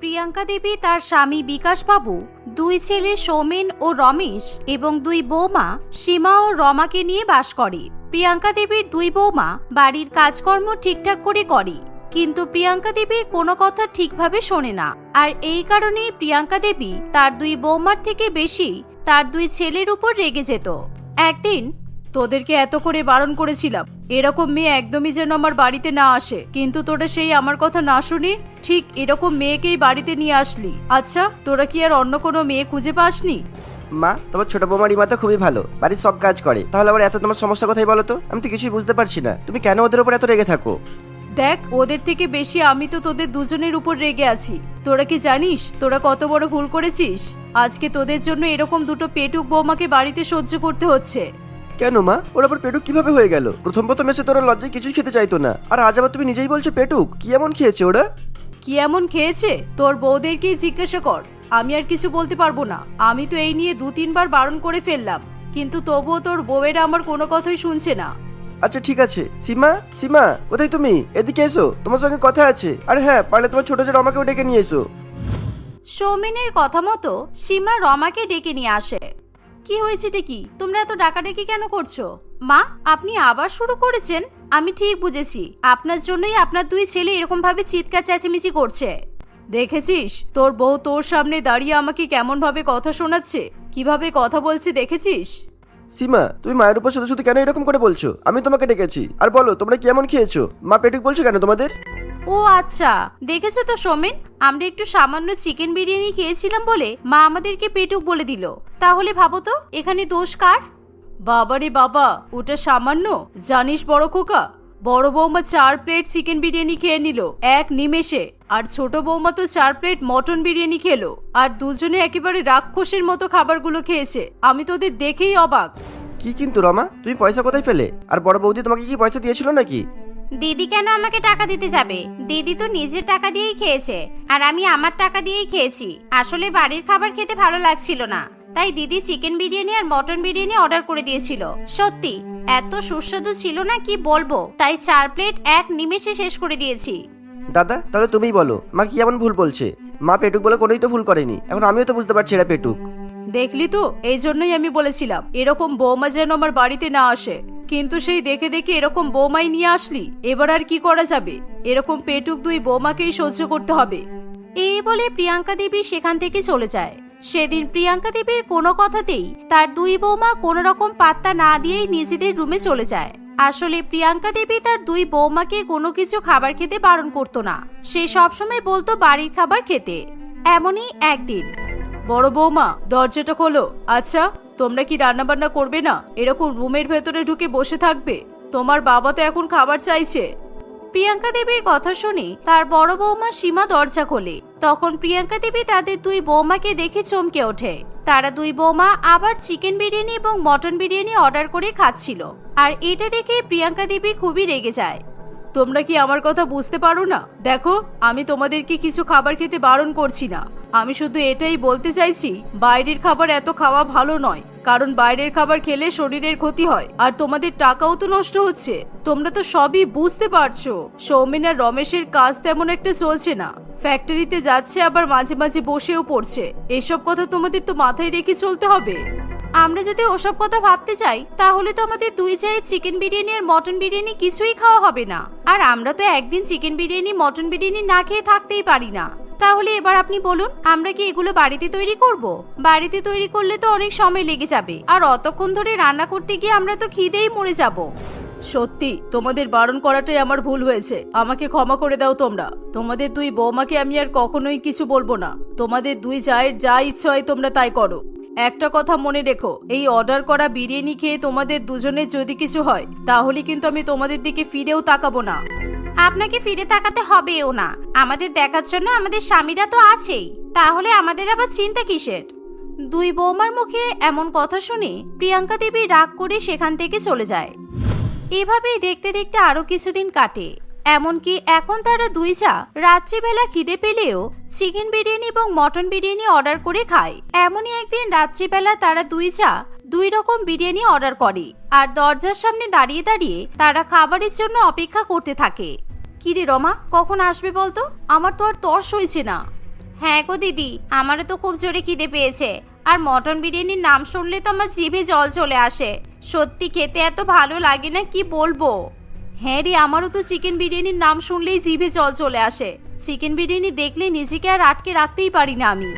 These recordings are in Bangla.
প্রিয়াঙ্কা দেবী, তার স্বামী বিকাশবাবু, দুই ছেলে সৌমেন ও রমেশ এবং দুই বৌমা সীমা ও রমাকে নিয়ে বাস করে। প্রিয়াঙ্কা দেবীর দুই বৌমা বাড়ির কাজকর্ম ঠিকঠাক করে করে, কিন্তু প্রিয়াঙ্কা দেবীর কোনো কথা ঠিকভাবে শোনে না। আর এই কারণেই প্রিয়াঙ্কা দেবী তার দুই বৌমার থেকে বেশি তার দুই ছেলের উপর রেগে যেত। একদিন তোদেরকে এত করে বারণ করেছিলাম। এরকম মেয়ে একদমই যেন আমার বাড়িতে না আসে। কিন্তু তোরা সেই আমার কথা না শুনি ঠিক এরকম মেয়েকেই বাড়িতে নিয়ে আসলি। আচ্ছা তোরা কি আর অন্য কোনো মেয়ে খুঁজে পাসনি? মা তোমার ছোট বৌমা রিমা তো খুবই ভালো। বাড়ির সব কাজ করে। তাহলে আবার এত তোমার সমস্যা কোথায় বলো তো? আমি তো কিছুই বুঝতে পারছি না। তুমি কেন ওদের উপর এত রেগে থাকো? দেখ ওদের থেকে বেশি আমি তো তোদের দুজনের উপর রেগে আছি। তোরা কি জানিস তোরা কত বড় ভুল করেছিস? আজকে তোদের জন্য এরকম দুটো পেটুক বৌমাকে বাড়িতে সহ্য করতে হচ্ছে। কেন মা? ওর আবার পেটুক কীভাবে হয়ে গেল? প্রথম প্রথম এসে তোরা লজ্জায় কিছুই খেতে চাইতো না। আর আজ আবার তুমি নিজেই বলছো পেটুক? কি এমন খেয়েছে ওরা? কি এমন খেয়েছে? তোর বউদেরকেই জিজ্ঞাসা কর। আমি আর কিছু বলতে পারব না। আমি তো এই নিয়ে দু তিনবার বারণ করে ফেললাম। কিন্তু তবুও তোর বউয়েরা আমার কোনো কথাই শুনছে না। আচ্ছা ঠিক আছে। সীমা সীমা কোথায় তুমি? এদিকে এসো। তোমার সঙ্গে কথা আছে। আর হ্যাঁ পারলে তোমার ছোট ছোট আমাকেও ডেকে নিয়ে এসো। সৌমেনের কথা মতো সীমা রমাকে ডেকে নিয়ে আসে। কি হয়েছে কি? তোমরা এত ডাকাডাকি কেন করছ? মা, আপনি আবার শুরু করেছেন? আমি ঠিক বুঝেছি। আপনার জন্যই আপনার দুই ছেলে এরকম ভাবে চিৎকার চেঁচামেচি করছে। দেখেছিস? তোর বউ তোর সামনে দাঁড়িয়ে আমাকে কেমন ভাবে কথা শোনাচ্ছে? কীভাবে কথা বলছে দেখেছিস? সীমা, তুমি মায়ের উপর শুধু শুধু কেন এরকম করে বলছো? আমি তোমাকে ডেকেছি। আর বলো, তোমরা কি এমন খেয়েছো? মা পেটুক বলছো কেন তোমাদের? ও আচ্ছা দেখেছ তো সোমেন? আমরা একটু সামান্য চিকেন বিরিয়ানি খেয়েছিলাম বলে মা আমাদেরকে পেটুক বলে দিল। তাহলে ভাবো তো, এখানে দোষ কার? বাবারে বাবা, ওটা সামান্য? জানিস বড় খোকা, বড় বৌমা চার প্লেট চিকেন বিরিয়ানি খেয়ে নিল, এক নিমেষে। আর ছোট বৌমা তো চার প্লেট মটন বিরিয়ানি খেলো। আর দুজনে একেবারে রাক্ষসের মতো খাবারগুলো খেয়েছে। আমি তোদের দেখেই অবাক। কি কিন্তু রমা, তুমি পয়সা কোথায় পেলে? আর বড় বৌদি তোমাকে কি পয়সা দিয়েছিল নাকি? দিদি কেন আমাকে টাকা দিতে যাবে? দিদি তো নিজের টাকা দিয়েই খেয়েছে আর আমি আমার টাকা দিয়েই খেয়েছি। আসলে বাড়ির খাবার খেতে ভালো লাগছিল না। তাই দিদি চিকেন বিরিয়ানি আর মটন বিরিয়ানি অর্ডার করে দিয়েছিল। সত্যি এত সুস্বাদু ছিল না কি বলব? তাই চার প্লেট এক নিমেষে শেষ করে দিয়েছি। দাদা তাহলে তুমিই বলো মা কি এমন ভুল বলছে? মা পেটুক বলে কোনোই তো ভুল করেনি। এখন আমিও তো বুঝতে পারছি এটা পেটুক। দেখলি তো? এই জন্যই আমি বলেছিলাম এরকম বৌমা যেন আমার বাড়িতে না আসে। কিন্তু সেই দেখে দেখে এরকম বৌমাই নিয়ে আসলি এবার আর কি করা যাবে? এরকম পেটুক দুই বৌমাকেই সহ্য করতে হবে। এই বলে প্রিয়াঙ্কা দেবী সেখান থেকে চলে যায়। সেদিন প্রিয়াঙ্কা দেবীর কোনো কথাতেই তার দুই বৌমা কোনো রকম পাত্তা না দিয়েই নিজেদের রুমে চলে যায়। আসলে প্রিয়াঙ্কা দেবী তার দুই বৌমাকে কোনো কিছু খাবার খেতে বারণ করতো না। সে সবসময় বলতো বাড়ির খাবার খেতে। এমনই একদিন। বড় বৌমা দরজাটা খোলো। আচ্ছা তোমরা কি রান্না বান্না করবে না? এরকম রুমের ভেতরে ঢুকে বসে থাকবে? তোমার বাবা তো এখন খাবার চাইছে। প্রিয়াঙ্কা দেবীর কথা শুনে তার বড় বৌমা সীমা দরজা খোলে। তখন প্রিয়াঙ্কা দেবী তাদের দুই বৌমাকে দেখে চমকে ওঠে। তারা দুই বৌমা আবার চিকেন বিরিয়ানি এবং মটন বিরিয়ানি অর্ডার করে খাচ্ছিল। আর এটা দেখে প্রিয়াঙ্কা দেবী খুবই রেগে যায়। তোমরা কি আমার কথা বুঝতে পারো না? দেখো, আমি তোমাদেরকে কিছু খাবার খেতে বারণ করছি না। আমি শুধু এটাই বলতে চাইছি, বাইরের খাবার এত খাওয়া ভালো নয়, কারণ বাইরের খাবার খেলে শরীরের ক্ষতি হয়, আর তোমাদের টাকাও তো নষ্ট হচ্ছে। তোমরা তো সবই বুঝতে পারছ। সৌমেন আর রমেশের কাজ তেমন একটা চলছে না। ফ্যাক্টরিতে যাচ্ছে, আবার মাঝে মাঝে বসেও পড়ছে। এসব কথা তোমাদের তো মাথায় রেখে চলতে হবে। আমরা যদি ওসব কথা ভাবতে চাই, তাহলে তো আমাদের দুই চাই চিকেন বিরিয়ানি আর মটন বিরিয়ানি কিছুই খাওয়া হবে না। আর আমরা তো একদিন চিকেন বিরিয়ানি, মটন বিরিয়ানি না খেয়ে থাকতেই পারি না। তাহলে এবার আপনি বলুন, আমরা কি এগুলো বাড়িতে তৈরি করব? বাড়িতে তৈরি করলে তো অনেক সময় লেগে যাবে। আর অতক্ষণ ধরে রান্না করতে গিয়ে আমরা তো খিদেই মরে যাব। সত্যি, তোমাদের বারণ করাটাই আমার ভুল হয়েছে। আমাকে ক্ষমা করে দাও তোমরা। তোমাদের দুই বৌমাকে আমি আর কখনোই কিছু বলব না। তোমাদের দুই জায়ের যা ইচ্ছা হয় তোমরা তাই করো। একটা কথা মনে রেখো, এই অর্ডার করা বিরিয়ানি খেয়ে তোমাদের দুজনের যদি কিছু হয়, তাহলে কিন্তু আমি তোমাদের দিকে ফিরেও তাকাবো না। আপনাকে ফিরে তাকাতে হবেও না। আমাদের দেখার জন্য আমাদের স্বামীরা তো আছেই। তাহলে আমাদের আবার চিন্তা কিসের? দুই বৌমার মুখে এমন কথা শুনে প্রিয়াঙ্কা দেবী রাগ করে সেখান থেকে চলে যায়। এভাবেই দেখতে দেখতে আরও কিছুদিন কাটে। এমনকি এখন তারা দুই চা, রাত্রিবেলা খিদে পেলেও চিকেন বিরিয়ানি এবং মটন বিরিয়ানি অর্ডার করে খায়। এমনই একদিন রাত্রিবেলা তারা দুই চা, দুই রকম বিরিয়ানি অর্ডার করে আর দরজার সামনে দাঁড়িয়ে দাঁড়িয়ে তারা খাবারের জন্য অপেক্ষা করতে থাকে। কিরে রমা, কখন আসবে বলতো? আমার তো আর তর্স হয়েছে না। হ্যাঁ গো দিদি, আমারও তো খুব জোরে খিদে পেয়েছে। আর মটন বিরিয়ানির নাম শুনলে তো আমার জিভে জল চলে আসে। সত্যি খেতে এত ভালো লাগে না, কি বলব? হ্যাঁ রে, আমারও তো চিকেন বিরিয়ানির নাম শুনলেই জিভে জল চলে আসে। চিকেন বিরিয়ানি দেখলে নিজেকে আর আটকে রাখতেই পারি না আমি।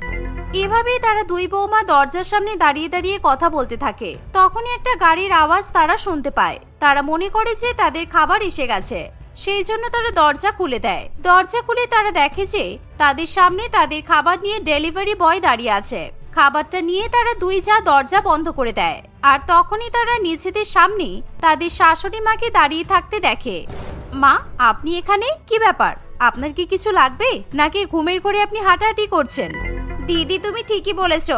এভাবেই তারা দুই বৌমা দরজার সামনে দাঁড়িয়ে দাঁড়িয়ে কথা বলতে থাকে। তখনই একটা গাড়ির আওয়াজ তারা শুনতে পায়। তারা মনে করে যে তাদের খাবার এসে গেছে। সেই জন্য তারা দরজা খুলে দেয়। দরজা খুলে তারা দেখে যে তাদের সামনে তাদের খাবার নিয়ে ডেলিভারি বয় দাঁড়িয়ে আছে। খাবারটা নিয়ে তারা দুই যা দরজা বন্ধ করে দেয়। আর তখনই তারা নিজেদের সামনে তাদের শাশুড়ি মাকে দাঁড়িয়ে থাকতে দেখে। মা, আপনি এখানে? কি ব্যাপার? আপনার কি কিছু লাগবে? নাকি ঘুমের করে আপনি হাঁটাহাঁটি করছেন? দিদি, তুমি ঠিকই বলেছ।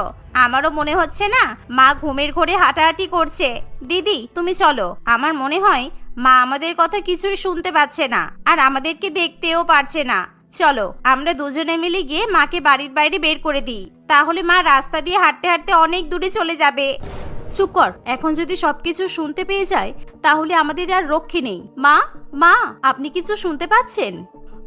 আমারও মনে হচ্ছে না, মা ঘুমের ঘরে হাঁটাহাঁটি করছে। দিদি, তুমি চলো। আমার মনে হয় মা আমাদের কথা কিছুই শুনতে পাচ্ছে না, আর আমাদেরকে দেখতেও পারছে না। চলো, আমরা দুজনে মিলে গিয়ে মাকে বাড়ির বাইরে বের করে দিই। তাহলে মা রাস্তা দিয়ে হাঁটতে হাঁটতে অনেক দূরে চলে যাবে। চুপ কর এখন যদি সবকিছু শুনতে পেয়ে যায় তাহলে আমাদের আর রক্ষে নেই। মা মা আপনি কিছু শুনতে পাচ্ছেন?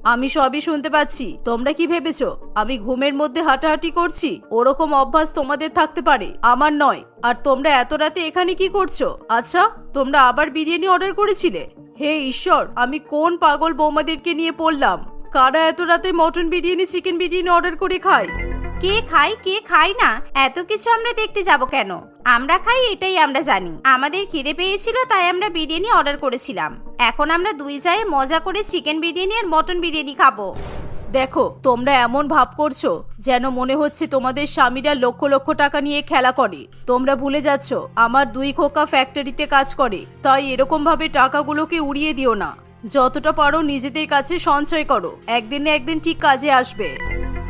আমি সবই শুনতে পাচ্ছি। তোমরা কি ভেবেছো? আমি ঘুমের মধ্যে হাঁটাহাঁটি করছি। ওরকম অভ্যাস তোমাদের থাকতে পারে আমার নয়। আর তোমরা এত রাতে এখানে কি করছ? আচ্ছা তোমরা আবার বিরিয়ানি অর্ডার করেছিলে? হে ঈশ্বর আমি কোন পাগল বৌমাদেরকে নিয়ে পড়লাম? কারা এত রাতে mutton biryani chicken biryani order করে খায়? কে খায়, কে খাই না, এত কিছু আমরা দেখতে যাব কেন? আমরা খাই, এটাই আমরা জানি। আমাদের খিদে পেয়েছিল, তাই আমরা বিরিয়ানি অর্ডার করেছিলাম। এখন আমরা দুই জায়ে মজা করে চিকেন বিরিয়ানি আর মটন বিরিয়ানি খাব। দেখো, তোমরা এমন ভাব করছ যেন মনে হচ্ছে তোমাদের স্বামীরা লক্ষ লক্ষ টাকা নিয়ে খেলা করে। তোমরা ভুলে যাচ্ছ, আমার দুই খোকা ফ্যাক্টরিতে কাজ করে, তাই এরকম ভাবে টাকাগুলোকে উড়িয়ে দিও না। যতটা পারো নিজেদের কাছে সঞ্চয় করো, একদিন না একদিন ঠিক কাজে আসবে।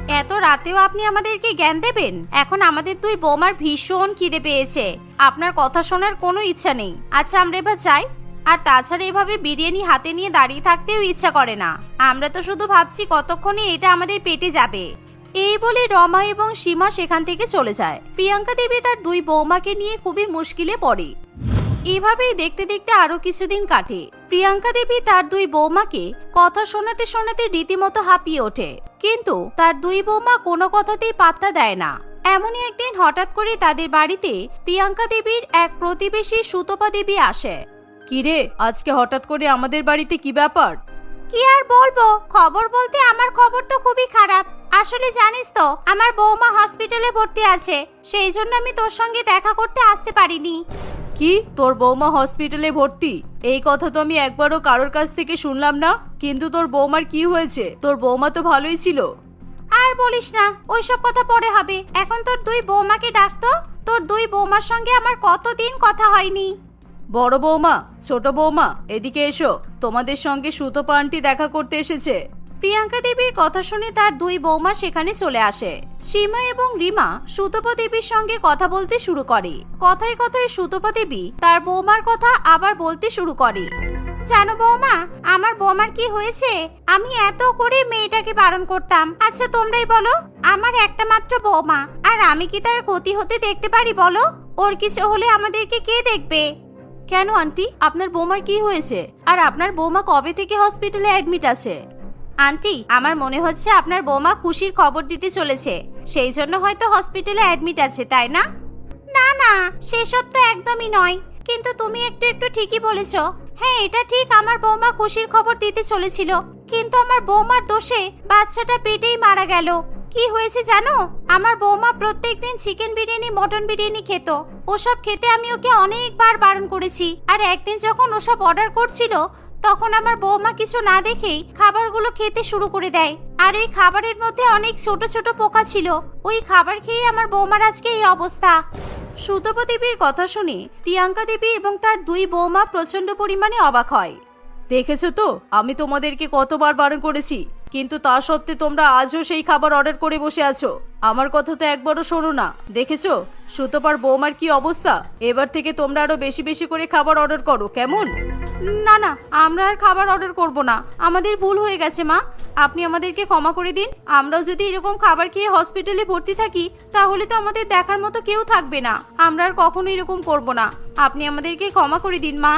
এত রাতেও আপনি আমাদেরকে জ্ঞান দেবেন? এখন আমাদের দুই বৌমার ভীষণ খিদে পেয়েছে। আপনার কথা শোনার কোনো ইচ্ছা নেই। আচ্ছা আমরা এবার চাই আর তাছাড়া এভাবে বিরিয়ানি হাতে নিয়ে দাঁড়িয়ে থাকতেও ইচ্ছা করে না। আমরা তো শুধু ভাবছি কতক্ষণে এটা আমাদের পেটে যাবে। এই বলে রমা এবং সীমা সেখান থেকে চলে যায়। প্রিয়াঙ্কা দেবী তার দুই বৌমাকে নিয়ে খুবই মুশকিলে পড়ে। এভাবেই দেখতে দেখতে আরও কিছুদিন কাটে। প্রিয়াঙ্কা দেবী তার দুই বৌমাকে কথা শোনাতে শোনাতে রীতিমতো হাঁপিয়ে ওঠে। কিন্তু তার দুই বৌমা কোনো কথাতেই পাত্তা দেয় না। এমনই একদিন হঠাৎ করে তাদের বাড়িতে প্রিয়াঙ্কা দেবীর এক প্রতিবেশী সুতপা দেবী আসে। কিরে আজকে হঠাৎ করে আমাদের বাড়িতে কি ব্যাপার? কি আর বলব খবর বলতে আমার খবর তো খুবই খারাপ। আসলে জানিস তো আমার বৌমা হসপিটালে ভর্তি আছে সেই জন্য আমি তোর সঙ্গে দেখা করতে আসতে পারিনি। কি? তোর বৌমা হসপিটালে ভর্তি? এই কথা তো আমি একবারও কারোর কাছ থেকে শুনলাম না। কিন্তু তোর বৌমার কি হয়েছে? তোর বৌমা তো ভালোই ছিল। আর বলিস না ওইসব কথা পরে হবে। এখন তোর দুই বৌমাকে ডাকতো তোর দুই বৌমার সঙ্গে আমার কতদিন কথা হয়নি। বড় বৌমা ছোট বৌমা এদিকে এসো। তোমাদের সঙ্গে সুতপা আন্টি দেখা করতে এসেছে। প্রিয়াঙ্কা দেবীর কথা শুনে তার দুই বৌমা সেখানে চলে আসে। সীমা এবং রিমা সুতপা দেবীর সঙ্গে কথা বলতে শুরু করে। কথায় কথায় সুতপা দেবী তার বৌমার কথা আবার বলতে শুরু করে। জানো বৌমা, আমার বৌমার কি হয়েছে? আমি এত করে মেয়েটাকে বারণ করতাম। আচ্ছা তোমরাই বলো, আমার একটা মাত্র বৌমা, আর আমি কি তার ক্ষতি হতে দেখতে পারি বলো? ওর কিছু হলে আমাদেরকে কে দেখবে? কেন, আন্টি? আপনার বৌমার কি হয়েছে? আর আপনার বৌমা কবে থেকে হসপিটালে অ্যাডমিট আছে? আন্টি, আমার মনে হচ্ছে আপনার বৌমা খুশির খবর দিতে চলেছে। সেই জন্য হয়তো হসপিটালে অ্যাডমিট আছে, তাই না? না না, সেসব তো একদমই নয়। কিন্তু তুমি একটু একটু ঠিকই বলেছ। হ্যাঁ এটা ঠিক, আমার বৌমা খুশির খবর দিতে চলেছিল। কিন্তু আমার বৌমার দোষে বাচ্চাটা পেটেই মারা গেল। কি হয়েছে জানো? আমার বৌমা প্রত্যেকদিন চিকেন বিরিয়ানি মটন বিরিয়ানি খেত। ওসব খেতে আমি ওকে অনেকবার বারণ করেছি। আর একদিন যখন ওসব অর্ডার করছিল তখন আমার বৌমা কিছু না দেখেই খাবারগুলো খেতে শুরু করে দেয়। আর এই খাবারের মধ্যে অনেক ছোট ছোট পোকা ছিল। ওই খাবার খেয়ে আমার বৌমার আজকে এই অবস্থা। সুতপা দেবীর কথা শুনে প্রিয়াঙ্কা দেবী এবং তার দুই বৌমা প্রচণ্ড পরিমাণে অবাক হয়। দেখেছ তো? আমি তোমাদেরকে কতবার বারণ করেছি। কিন্তু তা সত্ত্বে তোমরা আজও সেই খাবার অর্ডার করে বসে আছো। আমার কথা তো একবারও শোনো না। দেখেছ? সুতপার বৌমার কি অবস্থা? এবার থেকে তোমরা আরও বেশি বেশি করে খাবার অর্ডার করো, কেমন? না না, আমরা আর খাবার অর্ডার করব না। আমাদের ভুল হয়ে গেছে, মা। আপনি আমাদেরকে ক্ষমা করে দিন। আমরাও যদি এরকম খাবার খেয়ে হসপিটালে ভর্তি থাকি, তাহলে তো আমাদের দেখার মতো কেউ থাকবে না। আমরা আর কখনো এরকম করব না। আপনি আমাদেরকে ক্ষমা করে দিন, মা।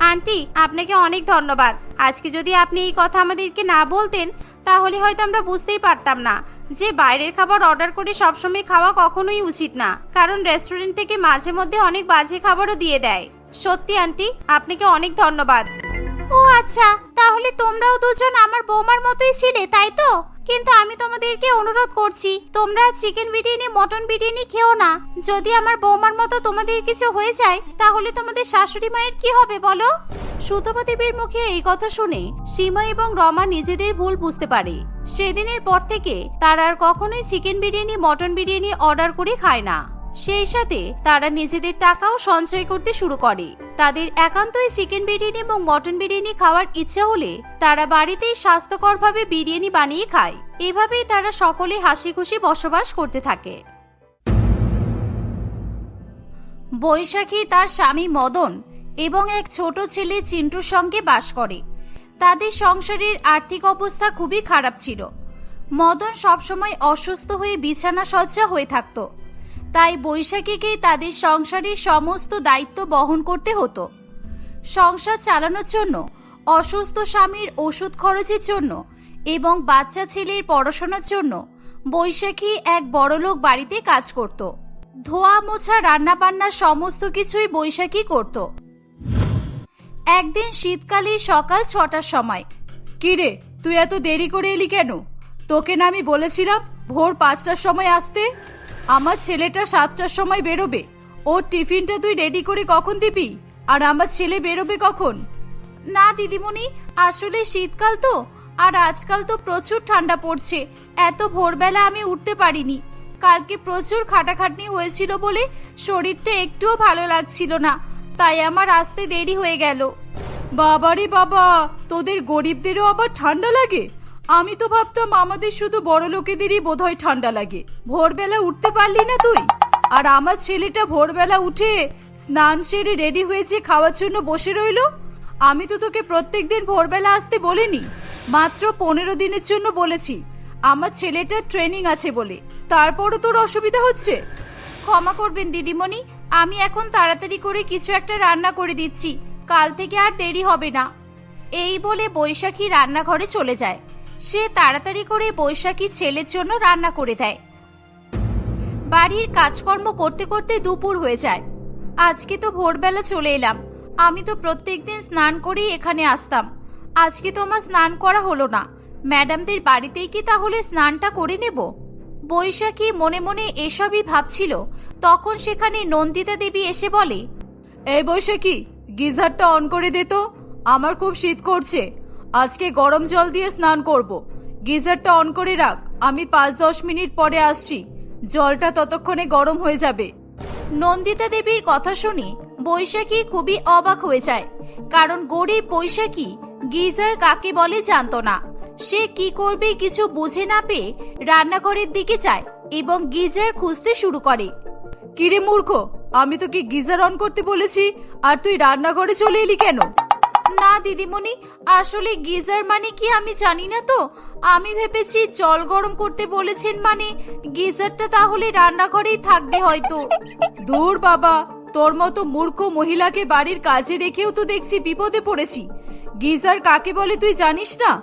আন্টি, আপনাকে অনেক ধন্যবাদ। আজকে যদি আপনি এই কথা আমাদেরকে না বলতেন, তাহলে হয়তো আমরা বুঝতেই পারতাম না যে বাইরের খাবার অর্ডার করে সবসময় খাওয়া কখনোই উচিত না। কারণ রেস্টুরেন্ট থেকে মাঝে মধ্যে অনেক বাজে খাবারও দিয়ে দেয়। সত্যি, আন্টি, আপনাকে অনেক ধন্যবাদ। ও আচ্ছা তাহলে তোমরাও দুজন আমার বৌমার মতোই ছিলে, তাই তো? কিন্তু আমি তোমাদেরকে অনুরোধ করছি, তোমরা চিকেন বিরিয়ানি মটন বিরিয়ানি খেও না। যদি আমার বৌমার মতো তোমাদের কিছু হয়ে যায়, তাহলে তোমাদের শাশুড়ি মায়ের কি হবে বলো? সুতপা দেবীর মুখে এই কথা শুনে সীমা এবং রমা নিজেদের ভুল বুঝতে পারে। সেদিনের পর থেকে তারা আর কখনোই chicken biryani mutton biryani order করে খায় না। সেই সাথে তারা নিজেদের টাকাও সঞ্চয় করতে শুরু করে। তাদের একান্তই চিকেন বিরিয়ানি এবং মটন বিরিয়ানি খাওয়ার ইচ্ছা হলে তারা বাড়িতেই স্বাস্থ্যকরভাবে বিরিয়ানি বানিয়ে খায়। এভাবেই তারা সকলে হাসি খুশি বসবাস করতে থাকে। বৈশাখী তার স্বামী মদন এবং এক ছোট ছেলে চিন্টুর সঙ্গে বাস করে। তাদের সংসারের আর্থিক অবস্থা খুবই খারাপ ছিল। মদন সবসময় অসুস্থ হয়ে বিছানা সজ্জা হয়ে থাকতো। তাই বৈশাখীকেই তাদের সংসারের সমস্ত দায়িত্ব বহন করতে হতো। সংসার চালানোর জন্য, অসুস্থ স্বামীর ওষুধ খরচের জন্য এবং বাচ্চা ছেলের পড়াশোনার জন্য বৈশাখী এক বড়লোক বাড়িতে কাজ করত। ধোয়া, মোছা, রান্নাবান্না সমস্ত কিছুই বৈশাখী করত। একদিন শীতকালে সকাল ছটার সময় কিরে তুই এত দেরি করে এলি কেন? তোকে না আমি বলেছিলাম ভোর পাঁচটার সময় আসতে? আমার ছেলেটা সাতটার সময় বেরোবে। ওর টিফিনটা তুই রেডি করে কখন দিবি? আর আমার ছেলে বেরোবে কখন? না, দিদিমণি, আসলে শীতকাল তো, আর আজকাল তো প্রচুর ঠান্ডা পড়ছে। এত ভোরবেলা আমি উঠতে পারিনি। কালকে প্রচুর খাটাখাটনি হয়েছিল বলে শরীরটা একটুও ভালো লাগছিল না। তাই আমার আসতে দেরি হয়ে গেল। বাবারে বাবা, তোদের গরিবদেরও আবার ঠান্ডা লাগে? আমি তো ভাবতাম আমাদের শুধু বড় লোকেদেরই বোধহয় ঠান্ডা লাগে। ভোরবেলা উঠতে পারলি না তুই। আর আমার ছেলেটা ভোরবেলা উঠে স্নান সেরে রেডি হয়েছে, খাওয়ার জন্য বসে রইল। আমি তো তোকে প্রত্যেক দিন ভোরবেলা আসতে বলিনি, মাত্র পনেরো দিনের জন্য বলেছি। আমার ছেলেটার ট্রেনিং আছে বলে। তারপরও তোর অসুবিধা হচ্ছে? ক্ষমা করবেন দিদিমণি, আমি এখন তাড়াতাড়ি করে কিছু একটা রান্না করে দিচ্ছি। কাল থেকে আর দেরি হবে না। এই বলে বৈশাখী রান্নাঘরে চলে যায়। সে তাড়াতাড়ি করে বৈশাখী ছেলের জন্য রান্না করে দেয়। বাড়ির কাজকর্ম করতে করতে দুপুর হয়ে যায়। আজকে তো ভোরবেলা চলে এলাম। আমি তো প্রত্যেকদিন স্নান করেই এখানে আসতাম। আজকে তো আমার স্নান করা হলো না। ম্যাডামদের বাড়িতেই কি তাহলে স্নানটা করে নেব? বৈশাখী মনে মনে এসবই ভাবছিল। তখন সেখানে নন্দিতা দেবী এসে বলে, এই বৈশাখী, গিজারটা অন করে দে তো। আমার খুব শীত করছে। আজকে গরম জল দিয়ে স্নান করব। গিজারটা অন করে রাখ। আমি পাঁচ দশ মিনিট পরে আসছি। জলটা ততক্ষণে গরম হয়ে যাবে। নন্দিতা দেবীর কথা শুনে বৈশাখী খুবই অবাক হয়ে যায়। কারণ গরিব বৈশাখী গিজার কাকে বলে জানতো না। সে কি করবে কিছু বুঝে না পেয়ে রান্নাঘরের দিকে যায় এবং গিজার খুঁজতে শুরু করে। কিরে মূর্খ আমি তোকে গিজার অন করতে বলেছি আর তুই রান্নাঘরে চলে এলি কেন? না, দিদিমণি, আসলে গিজার মানে কি আমি জানি না তো? আমি ভেবেছি জল গরম করতে বলেছেন মানে গিজারটা তাহলে রান্নাঘরেই থাকবে হয়তো। দূর বাবা, তোর মতো মূর্খ মহিলাকে বাড়ির কাজে রেখেও তো দেখছি বিপদে পড়েছি। গিজার কাকে বলে তুই জানিস না?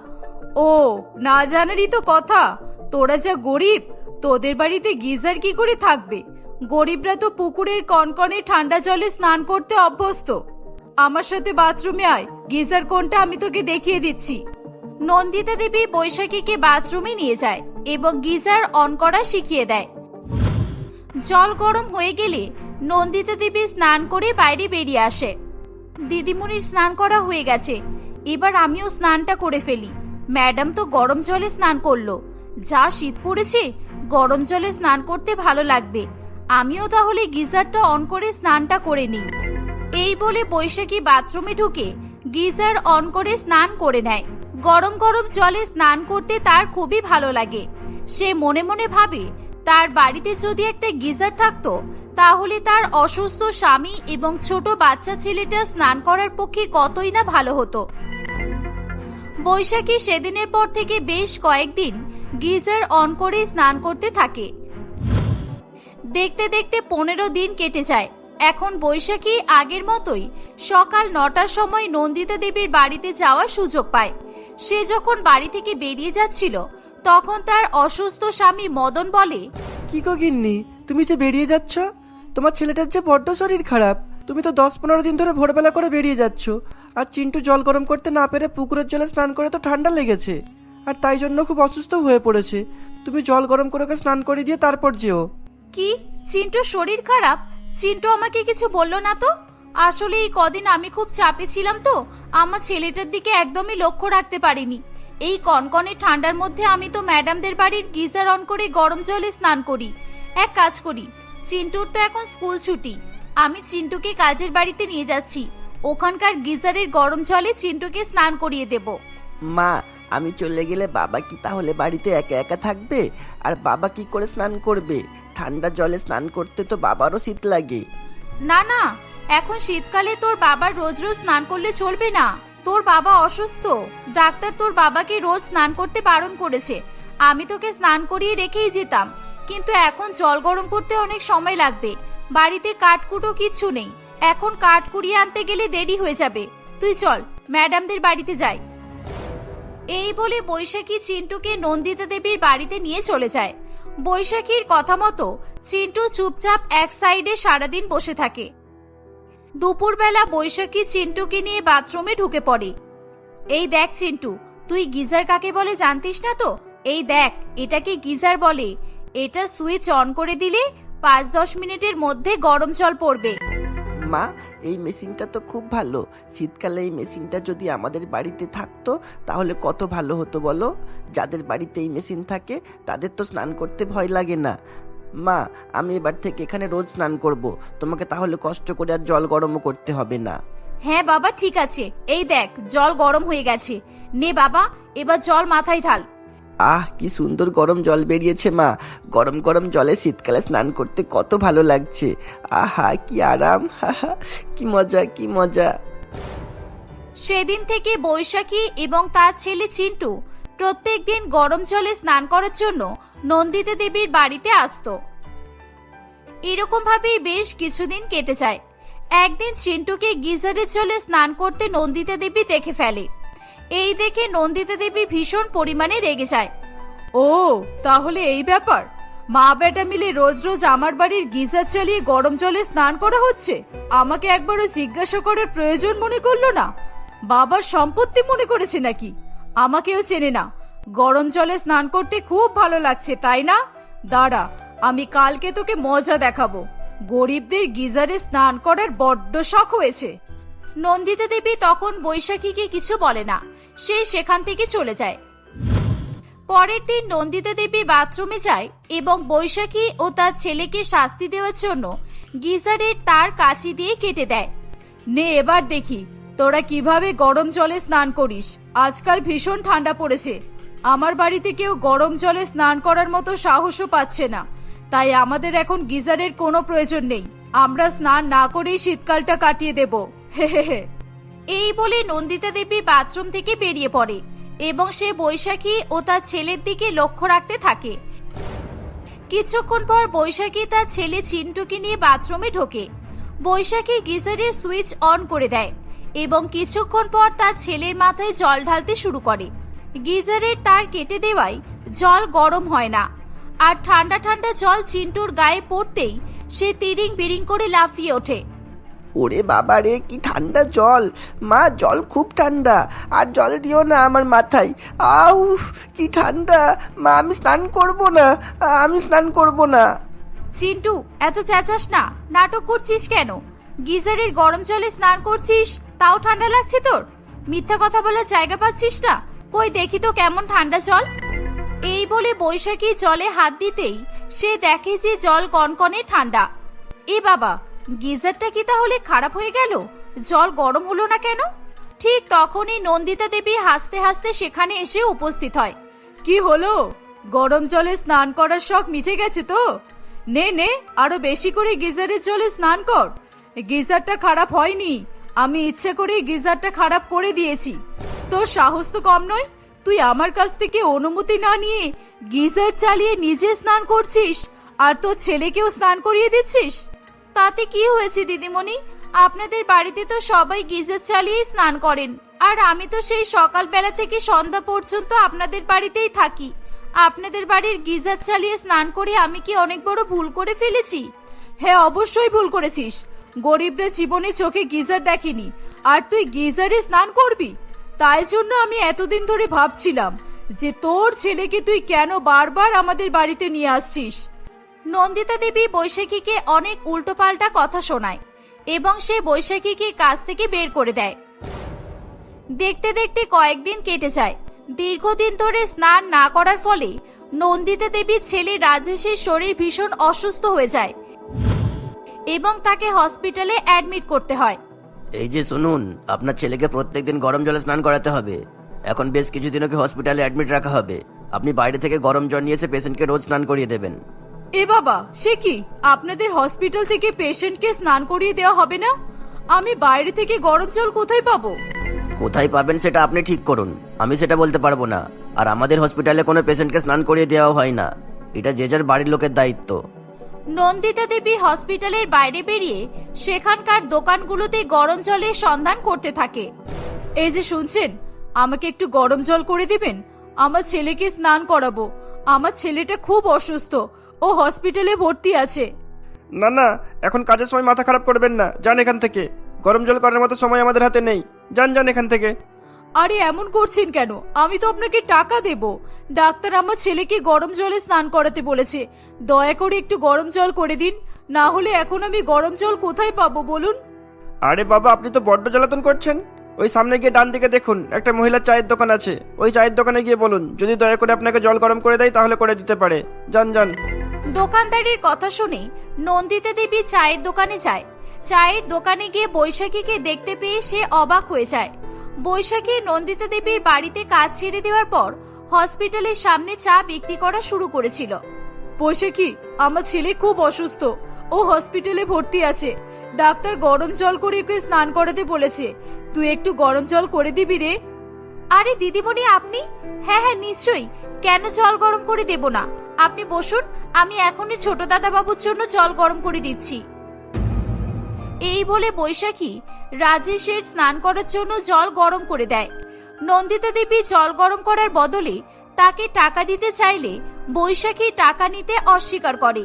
ও, না জানারই তো কথা। তোরা যা গরিব, তোদের বাড়িতে গিজার কি করে থাকবে? গরিবরা তো পুকুরের কনকনে ঠান্ডা জলে স্নান করতে অভ্যস্ত। আমার সাথে বাথরুমে আয়। গিজার কোনটা আমি তোকে দেখিয়ে দিচ্ছি। নন্দিতা দেবী বৈশাখীকে বাথরুমে নিয়ে যায় এবং গিজার অন করা শিখিয়ে দেয়। জল গরম হয়ে গেলে নন্দিতা দেবী স্নান করে বাইরে বেরিয়ে আসে। দিদিমণির স্নান করা হয়ে গেছে। এবার আমিও স্নানটা করে ফেলি। ম্যাডাম তো গরম জলে স্নান করল। যা শীত পড়েছে, গরম জলে স্নান করতে ভালো লাগবে। আমিও তাহলে গিজারটা অন করে স্নানটা করে নিই। এই বলে বৈশাখী বাথরুমে ঢুকে গিজার অন করে স্নান করে নেয়। গরম গরম জলে স্নান করতে তার খুবই ভালো লাগে। সে মনে মনে ভাবে, তার বাড়িতে যদি একটা গিজার থাকতো, তাহলে তার অসুস্থ স্বামী এবং ছোট বাচ্চা ছেলেটা স্নান করার পক্ষে কতই না ভালো হতো। বৈশাখী সেদিনের পর থেকে বেশ কয়েকদিন গিজার অন করে স্নান করতে থাকে। দেখতে দেখতে পনেরো দিন কেটে যায়। এখন বৈশাখী আগের মতোই সকাল নটার সময় নন্দিতা দেবীর বাড়িতে যাওয়ার সুযোগ পায়। সে যখন বাড়ি থেকে বেরিয়ে যাচ্ছিল তখন তার অসুস্থ স্বামী মদন বলে কি গো গিন্নি তুমি যে বেরিয়ে যাচ্ছ? তোমার ছেলেটার যে বড্ড শরীর খারাপ। তুমি তো দশ পনেরো দিন ধরে ভোরবেলা করে বেরিয়ে যাচ্ছ। আর চিন্টু জল গরম করতে না পেরে পুকুরের জলে স্নান করে তো ঠান্ডা লেগেছে। আর তাই জন্য খুব অসুস্থ হয়ে পড়েছে। তুমি জল গরম করে ওকে স্নান করে দিয়ে তারপর যেও। কি? চিন্টু শরীর খারাপ? চিন্টু আমাকে কিছু বলল না তো? আসলে এই কদিন আমি খুব চাপে ছিলাম তো, আমার ছেলেটার দিকে একদমই লক্ষ্য রাখতে পারিনি। এই কনকনে ঠান্ডার মধ্যে আমি তো ম্যাডামদের বাড়ির গিজার অন করে গরম জলে স্নান করি। এক কাজ করি, চিন্টুর তো এখন স্কুল ছুটি। আমি চিন্টুকে কাজের বাড়িতে নিয়ে যাচ্ছি। ওখানকার গিজারের গরম জলে চিন্টুকে স্নান করিয়ে দেব। মা, আমি চলে গেলে বাবা কি তাহলে বাড়িতে একা একা থাকবে? আর বাবা কি করে স্নান করবে? ঠান্ডা জলে স্নান করতে তো বাবারও শীত লাগে। না না, এখন শীতকালে তোর বাবার রোজ রোজ স্নান করলে চলবে না। তোর বাবা অসুস্থ। ডাক্তার তোর বাবাকে রোজ স্নান করতে বারণ করেছে। আমি তোকে স্নান করিয়ে রেখেই যেতাম। কিন্তু এখন জল গরম করতে অনেক সময় লাগবে। বাড়িতে কাঠকুটো কিচ্ছু নেই। এখন কাঠ কুড়িয়ে আনতে গেলে দেরি হয়ে যাবে। তুই চল, ম্যাডামদের বাড়িতে যাই। এই বলে বৈশাখী চিন্টুকে নন্দিতা দেবীর বাড়িতে নিয়ে চলে যায়। বৈশাখীর কথা মতো চিন্টু চুপচাপ এক সাইডে সারাদিন বসে থাকে। দুপুরবেলা বৈশাখী চিন্টুকে নিয়ে বাথরুমে ঢুকে পড়ে। এই দেখ চিন্টু, তুই গিজার কাকে বলে জানতিস না তো? এই দেখ, এটাকে গিজার বলে। এটা সুইচ অন করে দিলে পাঁচ দশ মিনিটের মধ্যে গরম জল পড়বে। মা, এই মেশিনটা তো খুব ভালো। শীতকালে এই মেশিনটা যদি আমাদের বাড়িতে থাকতো, তাহলে কত ভালো হতো বলো? যাদের বাড়িতে এই মেশিন থাকে, তাদের তো স্নান করতে ভয় লাগে না। মা, আমি এবার থেকে এখানে রোজ স্নান করব। তোমাকে তাহলে কষ্ট করে আর জল গরমও করতে হবে না। হ্যাঁ বাবা, ঠিক আছে। এই দেখ, জল গরম হয়ে গেছে। নে বাবা, এবার জল মাথায় ঢাল। আহ, কি সুন্দর গরম জল বেরিয়েছে মা। গরম গরম জলে শীতকালে স্নান করতে কত ভালো লাগছে। আহা, কি আরাম। হাহা, কি মজা কি মজা। সেদিন থেকে বৈশাখী এবং তার ছেলে চিন্টু প্রত্যেক দিন গরম জলে স্নান করার জন্য নন্দিতা দেবীর বাড়িতে আসতো। এরকম ভাবেই বেশ কিছুদিন কেটে যায়। একদিন চিন্টুকে গিজারের জলে স্নান করতে নন্দিতা দেবী দেখে ফেলে। এই দেখে নন্দিতা দেবী ভীষণ পরিমাণে রেগে যায়। ও, তাহলে এই ব্যাপার? মা বেটা মিলে রোজ রোজ আমার বাড়ির গিজার চালিয়ে গরম জলে স্নান করা হচ্ছে? আমাকে একবারও জিজ্ঞাসা করার প্রয়োজন মনে করল না? বাবার সম্পত্তি মনে করেছে নাকি? আমাকেও চেনে না। গরম জলে স্নান করতে খুব ভালো লাগছে, তাই না? দাঁড়া, আমি কালকে তোকে মজা দেখাবো। গরিবদের গিজারে স্নান করার বড্ড শখ হয়েছে। নন্দিতা দেবী তখন বৈশাখীকে কিছু বলে না। সে সেখান থেকে চলে যায়। পরের দিন নন্দিতা দেবী বাথরুমে যায় এবং বৈশাখী ও তার ছেলেকে শাস্তি দেওয়ার জন্য গিজারের তার কাচি দিয়ে কেটে দেয়। নে এবার দেখি, তোরা কীভাবে গরম জলে স্নান করিস? আজকাল ভীষণ ঠান্ডা পড়েছে। আমার বাড়িতে কেউ গরম জলে স্নান করার মতো সাহসও পাচ্ছে না। তাই আমাদের এখন গিজারের কোনো প্রয়োজন নেই। আমরা স্নান না করেই শীতকালটা কাটিয়ে দেব। হে হে হে। এই বলে নন্দিতা দেবী বাথরুম থেকে বেরিয়ে পড়ে এবং সে বৈশাখী ও তার ছেলের দিকে লক্ষ্য রাখতে থাকে। কিছুক্ষণ পর বৈশাখী তার ছেলে চিন্টুকে নিয়ে বাথরুমে ঢোকে। বৈশাখী গিজারের সুইচ অন করে দেয় এবং কিছুক্ষণ পর তার ছেলের মাথায় জল ঢালতে শুরু করে। গিজারের তার কেটে দেওয়ায় জল গরম হয় না। আর ঠান্ডা ঠান্ডা জল চিন্টুর গায়ে পড়তেই সে তিরিং বিরিং করে লাফিয়ে ওঠে। ওরে বাবা রে, কি ঠান্ডা জল। মা, জল খুব ঠান্ডা। আর জল দিও না আমার মাথায়। আউ কি ঠান্ডা। মা, আমি স্নান করব না। আমি স্নান করব না। চিন্টু, এত চেঁচাস না। নাটক করছিস কেন? গিজারের গরম জলে স্নান করছিস, তাও ঠান্ডা লাগছে তোর? মিথ্যা কথা বলার জায়গা পাচ্ছিস না? কই, দেখি তো কেমন ঠান্ডা জল। এই বলে বৈশাখী জলে হাত দিতেই সে দেখে যে জল কনকনে ঠান্ডা। এ বাবা গিজারটা কি তাহলে খারাপ হয়ে গেল? জল গরম হলো না কেন? ঠিক তখনই নন্দিতা দেবী হাসতে হাসতে সেখানে এসে উপস্থিত হয়। কি হলো? গরম জলে স্নান করার শখ মিটে গেছে তো? নে নে, আরও বেশি করে গিজারের জলে স্নান কর। গিজারটা খারাপ হয়নি। আমি ইচ্ছে করেই গিজারটা খারাপ করে দিয়েছি। তোর সাহস তো কম নয়। তুই আমার কাছ থেকে অনুমতি না নিয়ে গিজার চালিয়ে নিজে স্নান করছিস? আর তোর ছেলেকেও স্নান করিয়ে দিচ্ছিস? তাতে কি হয়েছে, দিদিমণি? আপনাদের বাড়িতে তো সবাই গিজার চালিয়ে স্নান করেন, আর আমি তো সেই সকালবেলা থেকে সন্ধ্যা পর্যন্ত আপনাদের বাড়িতেই থাকি। আপনাদের বাড়ির গিজার চালিয়ে স্নান করে আমি কি অনেক বড় ভুল করে ফেলেছি? হ্যাঁ অবশ্যই ভুল করেছিস। গরিবরা জীবনে চোখে গিজার দেখেনি, আর তুই গিজারে স্নান করবি? তাই জন্য আমি এতদিন ধরে ভাবছিলাম যে তোর ছেলেকে তুই কেন বারবার আমাদের বাড়িতে নিয়ে আসছিস? নন্দিতা দেবী বৈশাখীকে অনেক উল্টোপাল্টা কথা শোনায় এবং সে বৈশাখীকে কাজ থেকে বের করে দেয়। দেখতে দেখতে কয়েকদিন কেটে যায়। দীর্ঘদিন ধরে স্নান না করার ফলে নন্দিতা দেবীর ছেলে রাজেশের শরীর ভীষণ অসুস্থ হয়ে যায় এবং তাকে হসপিটালে অ্যাডমিট করতে হয়। এই যে শুনুন, আপনার ছেলেকে প্রত্যেকদিন গরম জলে স্নান করাতে হবে। এখন বেশ কিছুদিন ওকে হসপিটালে অ্যাডমিট রাখা হবে। আপনি বাইরে থেকে গরম জল নিয়ে এসে পেশেন্টকে রোজ স্নান করিয়ে দেবেন। এ বাবা সে কি? আপনাদের হসপিটাল থেকে পেশেন্টকে স্নান করিয়ে দেওয়া হবে না? আমি বাইরে থেকে গরম জল কোথায় পাবো? কোথায় পাবেন সেটা আপনি ঠিক করুন। আমি সেটা বলতে পারব না। আর আমাদের হসপিটালে কোনো পেশেন্টকে স্নান করিয়ে দেওয়া হয় না। এটা যে যার বাড়ির লোকের দায়িত্ব। নন্দিতা দেবী হসপিটালের বাইরে বেরিয়ে সেখানকার দোকানগুলোতে গরম জলের সন্ধান করতে থাকে। এই যে শুনছেন আমাকে একটু গরম জল করে দিবেন? আমার ছেলেকে স্নান করাবো। আমার ছেলেটা খুব অসুস্থ। ও হসপিটালে ভর্তি আছে। না না এখন কাজের সময় মাথা খারাপ করবেন না। যান এখান থেকে। গরম জল করার মতো সময় আমাদের হাতে নেই। যান যান এখান থেকে। আরে এমন করছেন কেন? আমি তো আপনাকে টাকা দেব। ডাক্তার আমার ছেলেকে গরম জলে স্নান করাতে বলেছে। দয়া করে একটু গরম জল করে দিন। না হলে এখন আমি গরম জল কোথায় পাবো বলুন? আরে বাবা আপনি তো বড্ড জ্বালাতন করছেন। ওই সামনে গিয়ে ডান দিকে দেখুন একটা মহিলার চায়ের দোকান আছে। ওই চায়ের দোকানে গিয়ে বলুন যদি দয়া করে আপনাকে জল গরম করে দেয় তাহলে করে দিতে পারে। যান যান। দোকানদারের কথা শুনে নন্দিতা দেবী চায়ের দোকানে যায়। চায়ের দোকানে গিয়ে বৈশাখীকে দেখতে পেয়ে সে অবাক হয়ে যায়। বৈশাখী নন্দিতা দেবীর বাড়িতে কাজ ছেড়ে দেওয়ার পর হসপিটালের সামনে চা বিক্রি করা শুরু করেছিল। বৈশাখী আমার ছেলে খুব অসুস্থ। ও হসপিটালে ভর্তি আছে। ডাক্তার গরম জল করে ওকে স্নান করাতে বলেছে। তুই একটু গরম জল করে দিবি রে। আরে দিদিমণি আপনি? হ্যাঁ হ্যাঁ নিশ্চয়ই। কেন জল গরম করে দেব না? আপনি বসুন, আমি এখনই ছোট দাদা বাবুর জন্য জল গরম করে দিচ্ছি। এই বলে বৈশাখী রাজেশের স্নান করার জন্য জল গরম করে দেয়। নন্দিতা দেবী জল গরম করার বদলে তাকে টাকা দিতে চাইলে বৈশাখী টাকা নিতে অস্বীকার করে।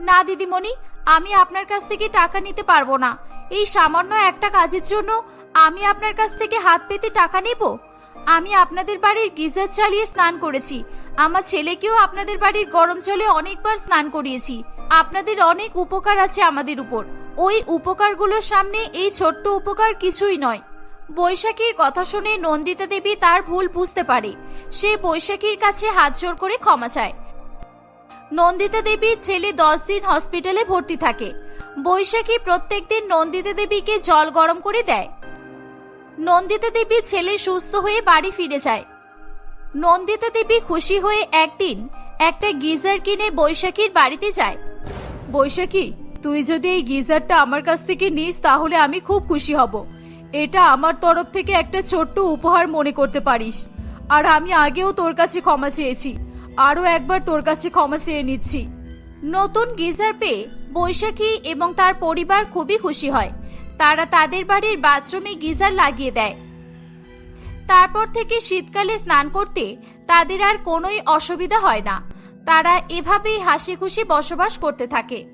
না, দিদিমণি, আমি আপনার কাছ থেকে টাকা নিতে পারব না। এই সামান্য একটা কাজের জন্য আমি আপনার কাছ থেকে হাত পেতে টাকা নেব? আমি আপনাদের বাড়ির গিজার চালিয়ে স্নান করেছি। আমার ছেলেকেও আপনাদের বাড়ির গরম জলে অনেকবার স্নান করিয়েছি। আপনাদের অনেক উপকার আছে আমাদের উপর। ওই উপকারগুলোর সামনে এই ছোট্ট উপকার কিছুই নয়। বৈশাখীর কথা শুনে নন্দিতা দেবী তার ভুল বুঝতে পারে। সে বৈশাখীর কাছে হাত জোর করে ক্ষমা চায়। নন্দিতা দেবীর ছেলে দশ দিন হসপিটালে ভর্তি থাকে। বৈশাখী প্রত্যেকদিন নন্দিতা দেবীকে জল গরম করে দেয়। নন্দিতা দেবী ছেলে সুস্থ হয়ে বাড়ি ফিরে যায়। নন্দিতা দেবী খুশি হয়ে একদিন একটা গিজার কিনে বৈশাখীর বাড়িতে যায়। বৈশাখী, তুই যদি এই গিজারটা আমার কাছ থেকে নিস তাহলে আমি খুব খুশি হব। এটা আমার তরফ থেকে একটা ছোট্ট উপহার মনে করতে পারিস। আর আমি আগেও তোর কাছে ক্ষমা চেয়েছি। আরও একবার তোর কাছে ক্ষমা চেয়ে নিচ্ছি। নতুন গিজার পেয়ে বৈশাখী এবং তার পরিবার খুবই খুশি হয়। তারা তাদের বাড়ির বাথরুমে গিজার লাগিয়ে দেয়। তারপর থেকে শীতকালে স্নান করতে তাদের আর কোনোই অসুবিধা হয় না। তারা এভাবেই হাসি খুশি বসবাস করতে থাকে।